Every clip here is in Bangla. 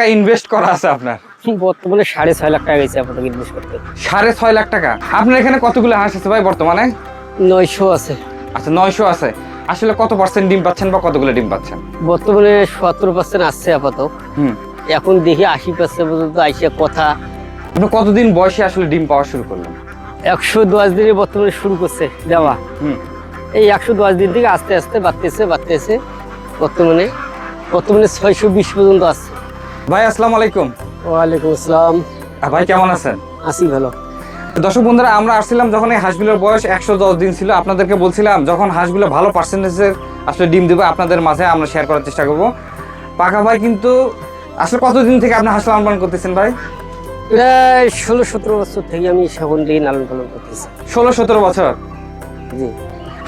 টাকা ইনভেস্ট করা আছে আপনার? বর্তমানে সাড়ে ছয় লাখ টাকা গেছে আপাতত ইনভেস্ট করতে। সাড়ে ছয় লাখ টাকা। আপনার এখানে কতগুলো হাঁস আছে ভাই বর্তমানে? নয়শো আছে। আচ্ছা নয়শো আছে। আসলে কত পার্সেন্ট ডিম পাচ্ছেন বা কতগুলো ডিম পাচ্ছেন? বর্তমানে সতেরো পার্সেন্ট আসছে আপাতত। হুম। এখন দেখি আশি পার্সেন্ট পর্যন্ত আইসে কথা। আপনি কতদিন বয়সে আসলে ডিম পাওয়া শুরু করলেন? একশো দশ দিনে বর্তমানে শুরু করছে দেওয়া। হুম। এই একশো দশ দিন থেকে আস্তে আস্তে বাড়তেছে বাড়তেছে বর্তমানে। বর্তমানে ছয়শো বিশ পর্যন্ত আসছে। ভাই আসসালামু আলাইকুম। ওয়ালাইকুম আসসালাম। ভাই কেমন আছেন? আছি ভালো। দর্শক বন্ধুরা আমরা আসছিলাম যখন এই হাঁসগুলোর বয়স একশো দশ দিন ছিল। আপনাদেরকে বলছিলাম যখন হাঁসগুলো ভালো পার্সেন্টেজের আসলে ডিম দেবে আপনাদের মাঝে আমরা শেয়ার করার চেষ্টা করব। পাকা ভাই কিন্তু আসলে কতদিন থেকে আপনি হাঁস লালন পালন করতেছেন ভাই? প্রায় ষোলো সতেরো বছর থেকে আমি সেবন দিয়ে লালন পালন করতেছি। ষোলো সতেরো বছর? জি।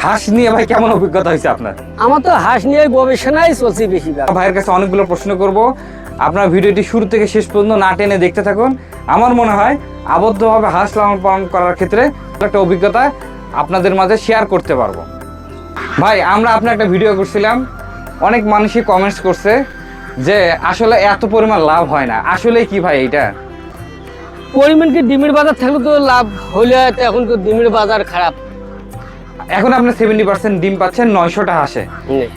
হাঁস নিয়ে ভাই কেমন অভিজ্ঞতা হয়েছে আপনার? আমার তো হাঁস নিয়ে গবেষণাই চলছে বেশি ভাইয়ের কাছে অনেকগুলো প্রশ্ন করব। আপনার ভিডিওটি শুরু থেকে শেষ পর্যন্ত না টেনে দেখতে থাকুন। আমার মনে হয় আবদ্ধভাবে হাঁস লালন পালন করার ক্ষেত্রে একটা অভিজ্ঞতা আপনাদের মাঝে শেয়ার করতে পারব। ভাই, আমরা আপনার একটা ভিডিও করছিলাম। অনেক মানুষই কমেন্টস করছে যে আসলে এত পরিমাণ লাভ হয় না। আসলে কি ভাই এটা পরিমাণ কি ডিমের বাজার থাকলে তো লাভ হলে এখন তো ডিমের বাজার খারাপ। এখন আপনার সেভেন্টি পার্সেন্ট ডিম পাচ্ছেন নয়শোটা হাসে।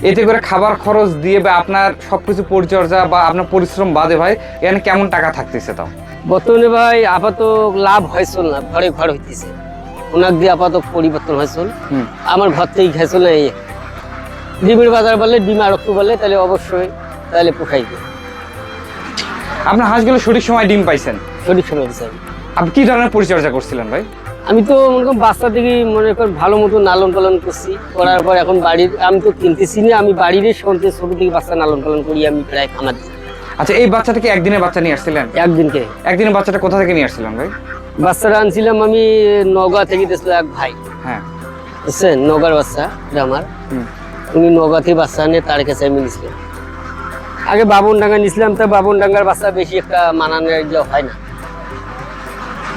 এতে করে খাবার খরচ দিয়ে বা আপনার সবকিছু পরিচর্যা বা আপনার পরিশ্রম বাদে ভাই এখানে কেমন টাকা থাকতেছে তাও? বর্তমানে ভাই আপাতত লাভ হয়েছিল না ঘরে ঘর হইতেছে। ওনার দিয়ে আপাতত পরিবর্তন হয়েছিল। আমার ঘর থেকেই খাইছিল না এই ডিমের বাজার বললে ডিম আর একটু বললে তাহলে অবশ্যই তাহলে পোষাইবে আপনার হাঁসগুলো সঠিক সময় ডিম পাইছেন? সঠিক সময় আপনি কি ধরনের পরিচর্যা করছিলেন ভাই? আমি তো মনে করেন বাচ্চা থেকে মনে করেন ভালো মতো লালন পালন করছি করার পর এখন বাড়ির আমি তো কিনতেছি না আমি বাড়িরই সন্তে ছোট থেকে বাচ্চা লালন পালন করি আমি প্রায় খামার আচ্ছা এই বাচ্চাটাকে একদিনে বাচ্চা নিয়ে আসছিলেন? একদিনকে। একদিনে বাচ্চাটা কোথা থেকে নিয়ে আসছিলেন ভাই? বাচ্চাটা আনছিলাম আমি নগা থেকে দিয়েছিল এক ভাই। হ্যাঁ। বুঝছেন? নগার বাচ্চা আমার। উনি নগা থেকে বাচ্চা নিয়ে তার কাছে আমি নিয়েছিলাম। আগে বাবন ডাঙ্গা নিয়েছিলাম তা বাবন ডাঙ্গার বাচ্চা বেশি একটা মানানোর হয় না।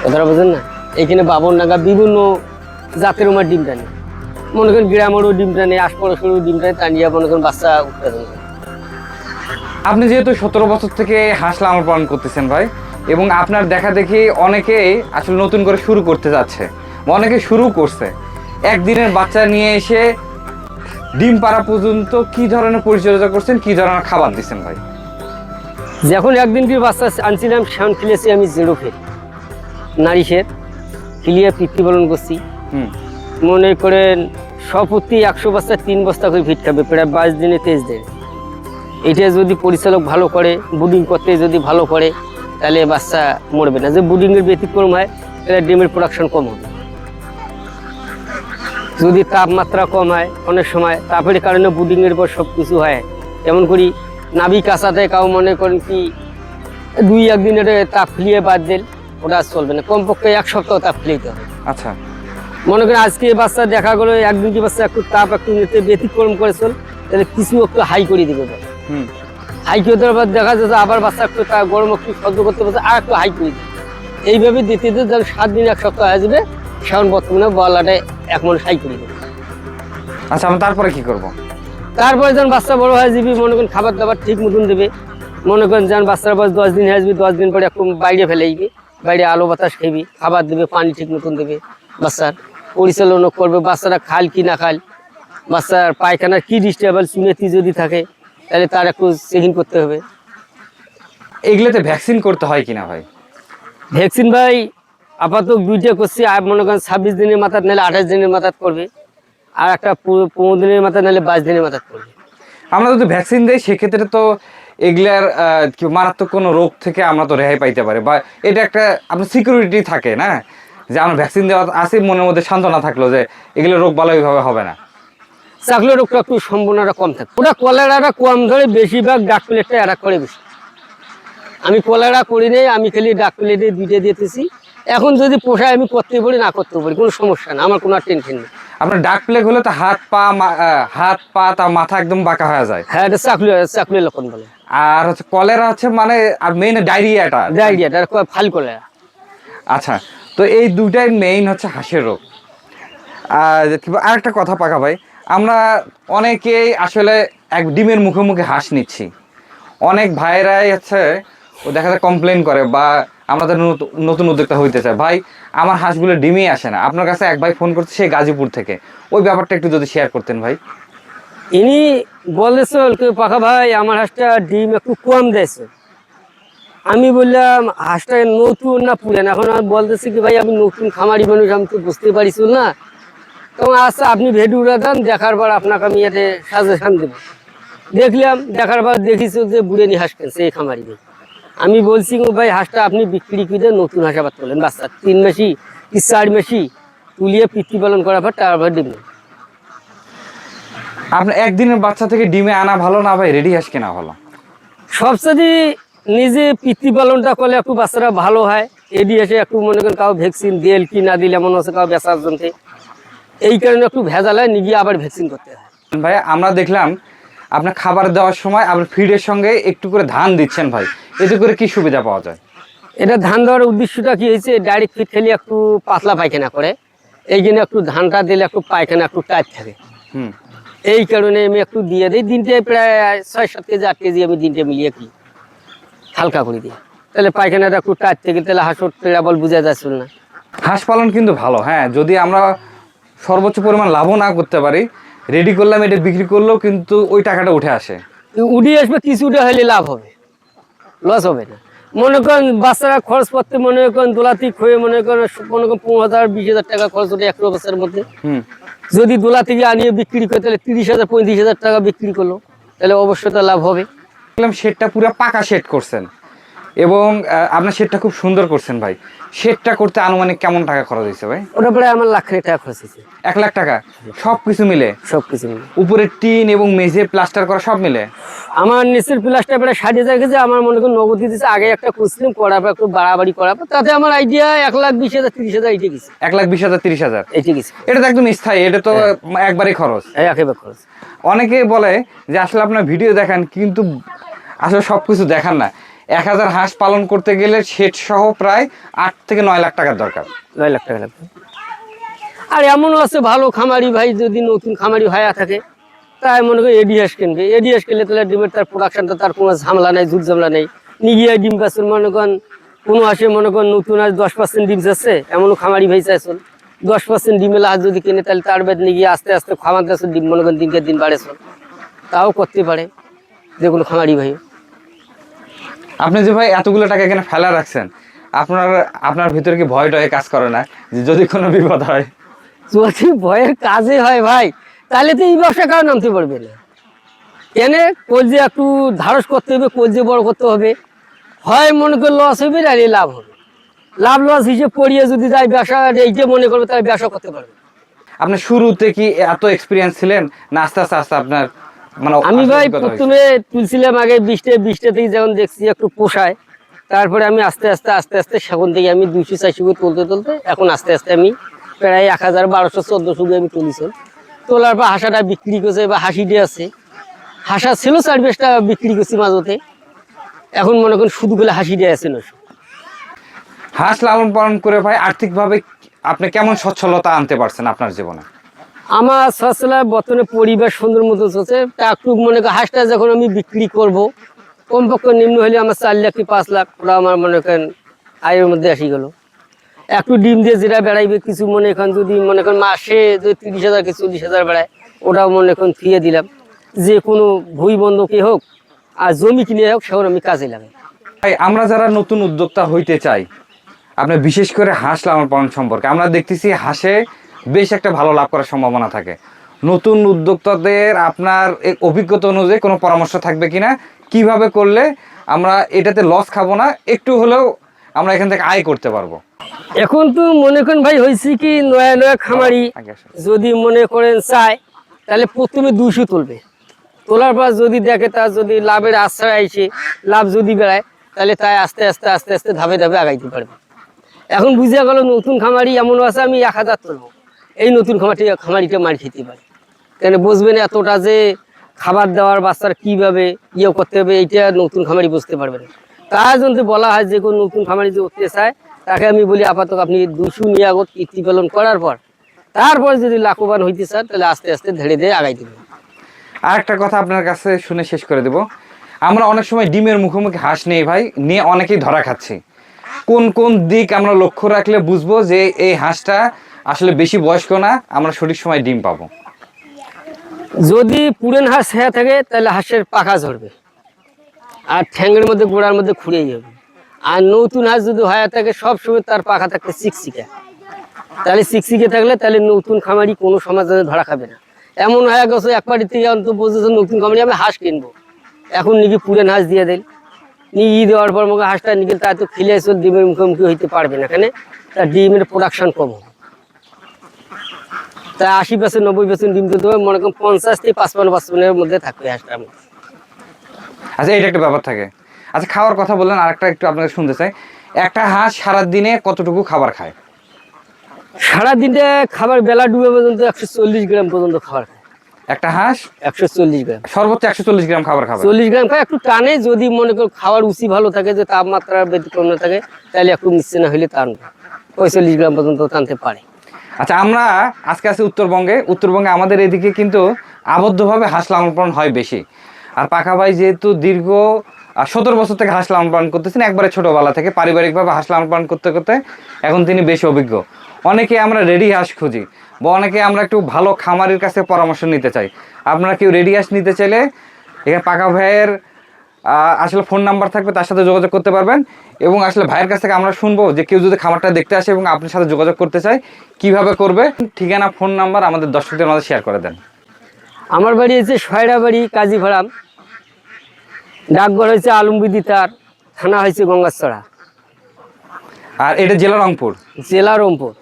কথাটা বুঝেন না? এইখানে বাবন নাগা বিভিন্ন জাতের উমার ডিম টানে। মনে করেন গ্রামেরও ডিম টানে আশপাশেরও ডিম টানে টানিয়া মনে করেন বাচ্চা উৎপাদন করে। আপনি যেহেতু সতেরো বছর থেকে হাঁস লালন পালন করতেছেন ভাই এবং আপনার দেখা দেখি অনেকেই আসলে নতুন করে শুরু করতে যাচ্ছে অনেকে শুরু করছে। একদিনের বাচ্চা নিয়ে এসে ডিম পাড়া পর্যন্ত কি ধরনের পরিচর্যা করছেন কি ধরনের খাবার দিচ্ছেন ভাই? যখন একদিন কি বাচ্চা আনছিলাম সেমন খেলেছি আমি জিরো ফের নারিশের। খেলিয়ে পিতৃবরণ করছি। মনে করেন সপত্তি একশো বস্তা তিন বস্তা করে ভিট খাবে প্রায় বাইশ দিনে তেইশ দিনে। এটা যদি পরিচালক ভালো করে বুডিং করতে যদি ভালো করে তাহলে বাচ্চা মরবে না। যে বুডিংয়ের ব্যতিক্রম হয় তাহলে ডিমের প্রোডাকশন কম হবে। যদি তাপমাত্রা কম হয় অনেক সময় তাপের কারণে বুডিংয়ের পর সব কিছু হয়। যেমন করি নাবি কাঁচাতে কাউ মনে করেন কি দুই একদিন একদিনের তাপ ফিলিয়ে বাদ দিল ওটা চলবে না। কমপক্ষে এক সপ্তাহ তাপ ফিলিয়ে হবে। আচ্ছা। মনে করেন আজকে বাচ্চা দেখা গেলো একদিন কি বাচ্চা একটু তাপ একটু নিতে ব্যতিক্রম করে চল তাহলে কিছু একটু হাই করে দিবে হুম। হাই করে দেওয়ার পর দেখা যাচ্ছে আবার বাচ্চা একটু তা গরম একটু সহ্য করতে পারছে আর একটু হাই করে দিবে। এইভাবে দিতে দিতে যখন সাত দিন এক সপ্তাহ হয়ে যাবে। সেমন বর্তমানে বলাটা এক মানুষ হাই করে দেবে। আচ্ছা আমরা তারপরে কি করব? তারপরে যখন বাচ্চা বড় হয়ে যাবি মনে করেন খাবার দাবার ঠিক মতন দেবে। মনে করেন যখন বাচ্চার বয়স দশ দিন হয়ে যাবি দশ দিন পরে একটু বাইরে ফেলে দিবি। বাইরে আলো বাতাস খাইবি খাবার দেবে পানি ঠিক মতন দেবে। বাচ্চার পরিচালনা করবে বাচ্চারা খাল কি না খাল। বাচ্চার পায়খানার কি ডিস্টার্বেন্স চুনেতি যদি থাকে তাহলে তার একটু চেকিং করতে হবে। এগুলোতে ভ্যাকসিন করতে হয় কিনা ভাই? ভ্যাকসিন ভাই আপাতত দুইটা করছি আর মনে করেন ছাব্বিশ দিনের মাথায় নাহলে আঠাশ দিনের মাথায় করবে আর একটা পনেরো দিনের মাথায় নাহলে বাইশ দিনের মাথায় করবে। আমরা যদি ভ্যাকসিন দেই সেক্ষেত্রে তো এগুলার মারাত্মক কোনো রোগ থেকে আমরা তো রেহাই পাইতে পারি। বা এটা একটা আপনার সিকিউরিটি থাকে না? যে আমরা ভ্যাকসিন দেওয়া আছে মনের মধ্যে সান্ত্বনা থাকল যে এগুলো রোগ ভালোভাবে হবে না। চাকলের রোগটা একটু সম্ভাবনাটা কম থাকে। ওটা কলেরাটা কম ধরে বেশিরভাগ ডাক প্লেটটা অ্যাটাক করে বেশি। আমি কলেরা করি নেই আমি খালি ডাক প্লেটে দুইটা দিতেছি। এখন যদি পোষায় আমি করতে পারি না করতে পারি কোনো সমস্যা না আমার কোনো টেনশন নেই। আপনার ডাক প্লেগ হলে তো হাত পা হাত পা তা মাথা একদম বাঁকা হয়ে যায়। হ্যাঁ এটা চাকলি চাকলির লক্ষণ বলে। আর হচ্ছে কলেরা হচ্ছে মানে আর মেইন ডায়রিয়াটা ডায়রিয়াটা খুব ফাল কলেরা। আচ্ছা তো এই দুটাই মেইন হচ্ছে হাঁসের রোগ। আর আরেকটা কথা পাকা ভাই আমরা অনেকেই আসলে এক ডিমের মুখে মুখে হাঁস নিচ্ছি। অনেক ভাইরাই হচ্ছে ও দেখা যায় কমপ্লেন করে বা আমাদের নতুন- নতুন উদ্যোক্তা হইতে চায় ভাই আমার হাঁসগুলো ডিমই আসে না। আপনার কাছে এক ভাই ফোন করছে সে গাজীপুর থেকে। ওই ব্যাপারটা একটু যদি শেয়ার করতেন ভাই। ইনি বলেছে পাখা ভাই, আমার হাঁসটা ডিম একটু কম দিয়েছে। আমি বললাম, হাঁসটা নতুন না পুরান? এখন আমি বলতেছি কি, ভাই, আমি নতুন খামারি মানুষ, আমি তো বুঝতে পারিস না। তখন আচ্ছা আপনি ভিডিওটা দেন, দেখার পর আপনাকে আমি এতে সাজেশান দেবো। দেখলাম, দেখার পর দেখিছো যে বুড়েনি হাঁস কিনছে এই খামারি আমি বলছি ভাই, হাঁসটা আপনি বিক্রি করে নতুন হাঁস আবার তোলেন বাচ্চা। তিন মাসি কি, চার মাসি তুলিয়ে পিতৃ পালন করার পর তারপর নেন। আপনার একদিনের বাচ্চা থেকে ডিমে আনা ভালো না ভাই? রেডি হাঁস কেনা ভালো সবচেয়ে নিজে পিতৃপালনটা করলে একটু বাচ্চারা ভালো হয়। এডি এসে একটু মনে করেন কাউ ভ্যাকসিন দিল কি না দিলে এমন হচ্ছে কাউ বেচার জন্য। এই কারণে একটু ভেজাল হয় নিয়ে আবার ভ্যাকসিন করতে হয়। ভাই আমরা দেখলাম আপনার খাবার দেওয়ার সময় আপনার ফিডের সঙ্গে একটু করে ধান দিচ্ছেন ভাই। এতে করে কি সুবিধা পাওয়া যায়? এটা ধান দেওয়ার উদ্দেশ্যটা কি হয়েছে? ডাইরেক্ট ফিড খেলে একটু পাতলা পায়খানা করে। এই জন্য একটু ধানটা দিলে একটু পায়খানা একটু টাইট থাকে। হুম। এই কারণে আমি একটু দিয়ে দিই। দিনটে প্রায় ছয় সাত কেজি আট কেজি আমি দিনটে মিলিয়ে কি হালকা করে দিই। তাহলে পায়খানাটা একটু টাইট থেকে তাহলে হাঁসর পেড়া বল বোঝা যাচ্ছিল না। হাঁস পালন কিন্তু ভালো হ্যাঁ যদি আমরা সর্বোচ্চ পরিমাণ লাভও না করতে পারি রেডি করলাম এটা বিক্রি করলেও কিন্তু ওই টাকাটা উঠে আসে। উড়ে আসবে কিছুটা হলে লাভ হবে। লস হবে না। মনে করেন বাচ্চারা খরচ করতে মনে করেন দোলাতি খয়ে মনে করেন মনে করেন পনেরো হাজার বিশ হাজার টাকা খরচ ওঠে একশো বছরের মধ্যে। যদি দোলা থেকে আনিয়ে বিক্রি করে তাহলে তিরিশ হাজার পঁয়ত্রিশ হাজার টাকা বিক্রি করল। তাহলে অবশ্যই তার লাভ হবে। দেখলাম শেডটা পুরো পাকা শেড করছেন। এবং আপনার শেডটা খুব সুন্দর করছেন ভাই। শেডটা করতে আনুমানিক কেমন টাকা খরচ হয়েছে ভাই? ওটা প্রায় আমার লাখ টাকা খরচ হয়েছে। এক লাখ টাকা? সব কিছু মিলে? সব কিছু মিলে। উপরে টিন এবং মেঝে প্লাস্টার করা সব মিলে? আমার নিচের প্লাসটা প্রায় ষাট হাজার গেছে আমার মনে করেন নগদ দিতেছে আগে একটা করছিলাম করার পর একটু বাড়াবাড়ি করার পর তাতে আমার আইডিয়া এক লাখ বিশ হাজার তিরিশ হাজার এইটে গেছে। এক লাখ বিশ হাজার তিরিশ হাজার? এইটে গেছে। এটা তো একদম স্থায়ী এটা তো একবারই খরচ। একেবারে খরচ। অনেকে বলে যে আসলে আপনার ভিডিও দেখান কিন্তু আসলে সব কিছু দেখান না। এক হাজার হাঁস পালন করতে গেলে সেট সহ প্রায় আট থেকে নয় লাখ টাকার দরকার। নয় লাখ টাকা লাগবে। আর এমনও আছে ভালো খামারি ভাই যদি নতুন খামারি হয়ে থাকে, তাই মনে করি এডিএস কিনবে। এডিএস কিনলে তাহলে ডিমের তার প্রোডাকশনটা তার কোনো ঝামেলা নেই ঝুট ঝামেলা নেই নিগিয়ে ডিম পাচ্ছেন মনে করেন, কোনো আসে মনে করেন নতুন আজ দশ পার্সেন্ট ডিম চাচ্ছে এমনও খামারি ভাই চাইছেন দশ পার্সেন্ট ডিমের লাহাজ যদি কিনে, তাহলে তার বেদ নিয়ে গিয়ে আস্তে আস্তে খামার কাছে ডিম মনে করেন দিনকে দিন বাড়েছে তাও করতে পারে, যে কোনো খামারি ভাই। আপনি যে ভাই এতগুলো টাকা এখানে ফেলা রাখছেন আপনার আপনার ভিতরে কি ভয় টয় কাজ করে না? যে যদি কোনো বিপদ হয়। যদি ভয়ের কাজে হয় ভাই তাহলে তো এই ব্যবসা কারও নামতে পারবে না। কেন কলজে একটু ধারস করতে হবে কলজে বড় করতে হবে। হয় মনে করে লস হবে আর লাভ হবে। লাভ লস হিসেবে পড়িয়ে যদি যায় ব্যবসা এইটা মনে করবে তাহলে ব্যবসা করতে পারবে। আপনি শুরুতে কি এত এক্সপিরিয়েন্স ছিলেন? না আস্তে আস্তে আস্তে আপনার আমি ভাই প্রথমে তুলছিলাম আগে বিশটা বিশটা থেকে যখন দেখছি একটু পোষায় তারপরে আমি আস্তে আস্তে আস্তে আস্তে সেখান থেকে আমি দুইশো চারশো করে তুলতে তুলতে এখন আস্তে আস্তে আমি প্রায় এক হাজার বারোশো চোদ্দশো করে আমি তুলিছ। তোলার পর হাঁসাটা বিক্রি করছে বা হাসি হাসিটি আছে। হাঁসা ছিল চার বেশটা বিক্রি করছি মাঝতে। এখন মনে করেন শুধু গেলে হাসিটি আছে না। হাঁস লালন পালন করে ভাই আর্থিকভাবে আপনি কেমন সচ্ছলতা আনতে পারছেন আপনার জীবনে? আমার সচলা বর্তমানে পরিবেশ সুন্দর মতো চলছে। একটু মনে করেন হাঁসটা যখন আমি বিক্রি করব, কমপক্ষে নিম্ন হলে আমার চার লাখ কি পাঁচ লাখ ওরা আমার মনে করেন আয়ের মধ্যে আসি গেল। একটু ডিম দিয়ে যেটা বেড়াইবে, কিছু মনে করেন যদি মনে করেন মাসে যদি তিরিশ হাজার কি চল্লিশ হাজার বেড়ায়, ওটাও মনে করেন ফিরিয়ে দিলাম। যে কোনো ভুই বন্ধকে হোক আর জমি কিনে হোক, সেগুলো আমি কাজে লাগাই। ভাই, আমরা যারা নতুন উদ্যোক্তা হইতে চাই আপনার বিশেষ করে হাঁস লালন পালন সম্পর্কে, আমরা দেখতেছি হাঁসে বেশ একটা ভালো লাভ করার সম্ভাবনা থাকে। নতুন উদ্যোক্তাদের আপনার অভিজ্ঞতা অনুযায়ী কোনো পরামর্শ থাকবে কিনা? কীভাবে করলে আমরা এটাতে লস খাব না? একটু হলেও আমরা এখান থেকে আয় করতে পারব। এখন তো মনে করেন ভাই হয়েছে কি নয়া নয়া খামারি যদি মনে করেন চায় তাহলে প্রথমে দুশো তুলবে। তোলার পর যদি দেখে তার যদি লাভের আশ্রয় আইসে লাভ যদি বেড়ায় তাহলে তাই আস্তে আস্তে আস্তে আস্তে ধাপে ধাপে আগাইতে পারবে। এখন বুঝে গেল নতুন খামারি এমন আছে আমি এক হাজার তুলবো। এই নতুন খামারটি খামারিটা মার খেতে পারে। কেন বুঝবেন এতটা যে খাবার দেওয়ার বাচ্চার কীভাবে ইয়ে করতে হবে, এইটা নতুন খামারি বুঝতে পারবে না। তার জন্য বলা হয় যে, কোনো নতুন খামারি যে উঠতে চায়, তাকে আমি বলি, আপাতত আপনি দুশো নিয়ে আগত কীর্তি পালন করার পর, তারপর যদি লাভবান হইতে চান, তাহলে আস্তে আস্তে ধীরে ধীরে আগাই দেবেন। আর একটা কথা আপনার কাছে শুনে শেষ করে দেব। আমরা অনেক সময় ডিমের মুখোমুখি হাঁস নেই ভাই, নিয়ে অনেকেই ধরা খাচ্ছি। কোন কোন দিক আমরা লক্ষ্য রাখলে বুঝব যে, এই হাঁসটা আসলে বেশি বয়স্ক না, আমরা সঠিক সময় ডিম পাবো। যদি পুরেন হাঁস হয়ে থাকে, তাহলে হাঁসের পাখা ঝরবে। আর ঠ্যাঙ্গের মধ্যে, গোড়ার মধ্যে খুঁড়ে যাবে। আর নতুন হাঁস যদি হয়ে থাকে সব সময় তার পাখা থাকবে শিকশিকা তাহলে শিকশিকে থাকলে, তাহলে নতুন খামারি কোনো সমাজ সমাজে ধরা খাবে না। এমন হয়ে গেছে, এক পাড়ি থেকে অন্ত বলতেছে নতুন খামারি আমি হাঁস কিনবো। এখন নাকি পুরেন হাঁস দিয়ে দেয় নিয়ে দেওয়ার পর মুখে হাঁসটা নিকে তা তো খেলে এসে ডিমের মুখোমুখি হইতে পারবে না এখানে তার ডিমের প্রোডাকশন কম হবে। তা আশি পার্সেন্ট নব্বই পার্সেন্ট ডিম দিতে হবে মনে করেন পঞ্চাশ থেকে পাঁচপান্ন পাঁচপান্নের মধ্যে থাকবে হাঁসটার মধ্যে। আচ্ছা এটা একটা ব্যাপার থাকে। আচ্ছা খাওয়ার কথা বললেন আরেকটা একটু আপনাকে শুনতে চাই। একটা হাঁস সারা দিনে কতটুকু খাবার খায়? সারাদিনটা খাবার বেলা ডুবে পর্যন্ত একশো চল্লিশ গ্রাম পর্যন্ত খাবার খায়। একটা হাঁস? একশো চল্লিশ গ্রাম। সর্বোচ্চ একশো চল্লিশ গ্রাম খাবার খাবে। চল্লিশ গ্রাম খায় একটু টানে যদি মনে করো খাওয়ার উচি ভালো থাকে যে তাপমাত্রা ব্যতিক্রম না থাকে তাহলে একটু মিশছে না হলে টানবে। পঁয়তাল্লিশ গ্রাম পর্যন্ত টানতে পারে। আচ্ছা আমরা আজকে আছি উত্তরবঙ্গে। উত্তরবঙ্গে আমাদের এদিকে কিন্তু আবদ্ধভাবে হাঁস লালন পালন হয় বেশি। আর পাখা ভাই যেহেতু দীর্ঘ সতেরো বছর থেকে হাঁস লালন পালন করতেছেন, একবারে ছোটোবেলা থেকে পারিবারিকভাবে হাঁস লালন পালন করতে করতে এখন তিনি বেশি অভিজ্ঞ। অনেকে আমরা রেডি হাঁস খুঁজি বা অনেকে আমরা একটু ভালো খামারের কাছে পরামর্শ নিতে চাই। আপনারা কেউ রেডি হাঁস নিতে চাইলে এখানে পাকা ভাইয়ের আসলে ফোন নাম্বার থাকবে তার সাথে যোগাযোগ করতে পারবেন। এবং আসলে ভাইয়ের কাছ থেকে আমরা শুনব যে কেউ যদি খামারটা দেখতে আসে এবং আপনার সাথে যোগাযোগ করতে চায় কীভাবে করবে? ঠিকানা ফোন নাম্বার আমাদের দর্শকদের মধ্যে শেয়ার করে দেন। আমার বাড়ি হচ্ছে সয়রা বাড়ি কাজী ভাড়াম ডাকঘর হয়েছে আলমবিদি তার থানা হয়েছে গঙ্গাছড়া। আর এটা জেলা রংপুর? জেলা রংপুর।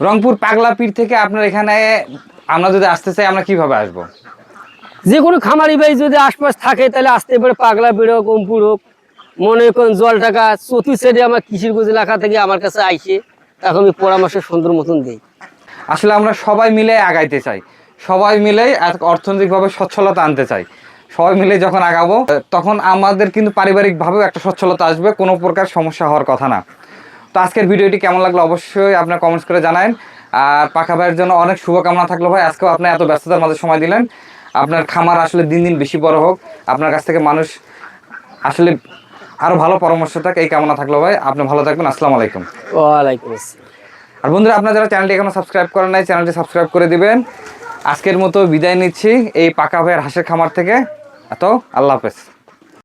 রংপুর পাগলা পীর থেকে আপনার এখানে আমরা যদি আসতে চাই আমরা কীভাবে আসব? যে কোনো খামারি ভাই যদি আশপাশ থাকে, তাহলে আসতে পারে পাগলা বেড় হোক অম্পুর হোক। মনে করেন জল টাকা চতুর সাইডে আমার কৃষিরগঞ্জ এলাকা থেকে আমার কাছে আইসে, তাকে আমি পরামর্শ সুন্দর মতন দিই। আসলে আমরা সবাই মিলে আগাইতে চাই। সবাই মিলে অর্থনৈতিকভাবে সচ্ছলতা আনতে চাই। সবাই মিলে যখন আগাবো, তখন আমাদের কিন্তু পারিবারিকভাবেও একটা সচ্ছলতা আসবে, কোনো প্রকার সমস্যা হওয়ার কথা না। তো আজকের ভিডিওটি কেমন লাগল অবশ্যই আপনার কমেন্টস করে জানান আর পাখা ভাইয়ের জন্য অনেক শুভকামনা থাকল ভাই। আজকেও আপনি এত ব্যস্ততার মাঝে সময় দিলেন। আপনার খামার আসলে দিন দিন বেশি বড় হোক আপনার কাছ থেকে মানুষ আসলে আরও ভালো পরামর্শ থাক এই কামনা থাকল ভাই। আপনি ভালো থাকবেন আসসালামু আলাইকুম। ওয়ালাইকুম আর বন্ধুরা আপনারা যারা চ্যানেলটি এখনও সাবস্ক্রাইব করেন নাই চ্যানেলটি সাবস্ক্রাইব করে দিবেন। আজকের মতো বিদায় নিচ্ছি এই পাকা ভাইয়ের হাঁসের খামার থেকে। এত আল্লাহ হাফেজ।